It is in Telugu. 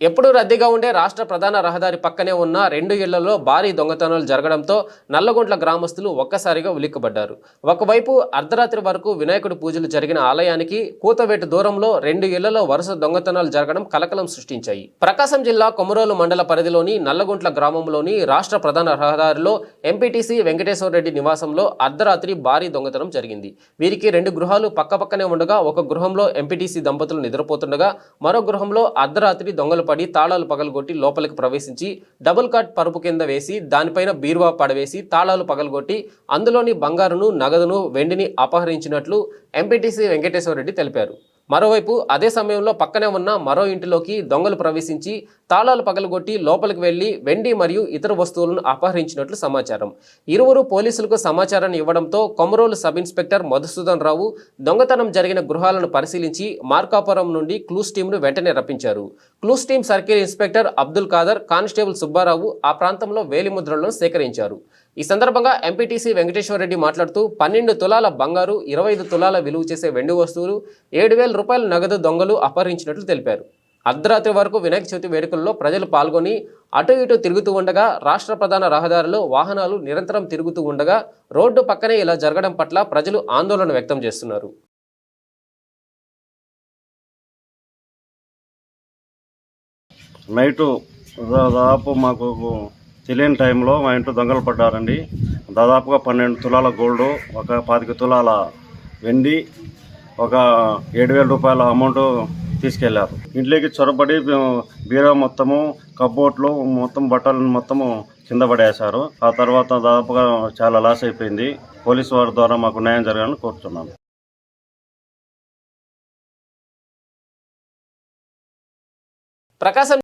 ఎప్పుడూ రద్దీగా ఉండే రాష్ట్ర ప్రధాన రహదారి పక్కనే ఉన్న రెండు ఇళ్ళలో భారీ దొంగతనాలు జరగడంతో నల్లగొంట్ల గ్రామస్తులు ఒక్కసారిగా ఉలిక్కబడ్డారు ఒకవైపు అర్ధరాత్రి వరకు వినాయకుడి పూజలు జరిగిన ఆలయానికి కూతవేటు దూరంలో రెండు ఇళ్ళలో వరుస దొంగతనాలు జరగడం కలకలం సృష్టించాయి. ప్రకాశం జిల్లా కొమరోలు మండల పరిధిలోని నల్లగొంట్ల గ్రామంలోని రాష్ట్ర ప్రధాన రహదారిలో ఎంపీటీసీ వెంకటేశ్వరరెడ్డి నివాసంలో అర్ధరాత్రి భారీ దొంగతనం జరిగింది. వీరికి రెండు గృహాలు పక్కపక్కనే ఉండగా ఒక గృహంలో ఎంపీటీసీ దంపతులు నిద్రపోతుండగా మరో గృహంలో అర్ధరాత్రి దొంగలు పడి తాళాలు పగలగొట్టి లోపలికి ప్రవేశించి డబుల్ కాట్ పరుపు కింద వేసి దానిపైన బీరువా పడవేసి తాళాలు పగలగొట్టి అందులోని బంగారును నగదును వెండిని అపహరించినట్లు ఎంపీటీసీ వెంకటేశ్వరరెడ్డి తెలిపారు. మరోవైపు అదే సమయంలో పక్కనే ఉన్న మరో ఇంటిలోకి దొంగలు ప్రవేశించి తాళాలు పగలగొట్టి లోపలికి వెళ్ళి వెండి మరియు ఇతర వస్తువులను అపహరించినట్లు సమాచారం. ఇరువురు పోలీసులకు సమాచారాన్ని ఇవ్వడంతో కొమరోలు సబ్ ఇన్స్పెక్టర్ మధుసూదన్ రావు దొంగతనం జరిగిన గృహాలను పరిశీలించి మార్కాపురం నుండి క్లూస్ టీంను వెంటనే రప్పించారు. Clues team circle inspector Abdul Khader constable Subbarao ఆ ప్రాంతంలో వేలిముద్రలను సేకరించారు. ఈ సందర్భంగా ఎంపీటీసీ వెంకటేశ్వరరెడ్డి మాట్లాడుతూ పన్నెండు తులాల బంగారు ఇరవై ఐదు తులాల విలువ చేసే వెండి వస్తువులు ఏడు వేల రూపాయల నగదు దొంగలు అపహరించినట్లు తెలిపారు. అర్ధరాత్రి వరకు వినాయక చవితి వేడుకల్లో ప్రజలు పాల్గొని అటు ఇటు తిరుగుతూ ఉండగా రాష్ట్ర ప్రధాన రహదారిలో వాహనాలు నిరంతరం తిరుగుతూ ఉండగా రోడ్డు పక్కనే ఇలా జరగడం పట్ల ప్రజలు ఆందోళన వ్యక్తం చేస్తున్నారు. నైటు దాదాపు మాకు తెలియని టైంలో మా ఇంట్లో దొంగలు పడ్డారండి. దాదాపుగా పన్నెండు తులాల గోల్డ్ ఒక పాతిక తులాల వెండి ఒక ఏడు వేల రూపాయల అమౌంట్ తీసుకెళ్ళారు. ఇంట్లోకి చొరబడి బీరో మొత్తము కబ్బోట్లు మొత్తం బట్టలను మొత్తము కింద పడేశారు. ఆ తర్వాత దాదాపుగా చాలా లాస్ అయిపోయింది. పోలీసు వారి ద్వారా మాకు న్యాయం జరగాలని కోరుతున్నాను ప్రకాశం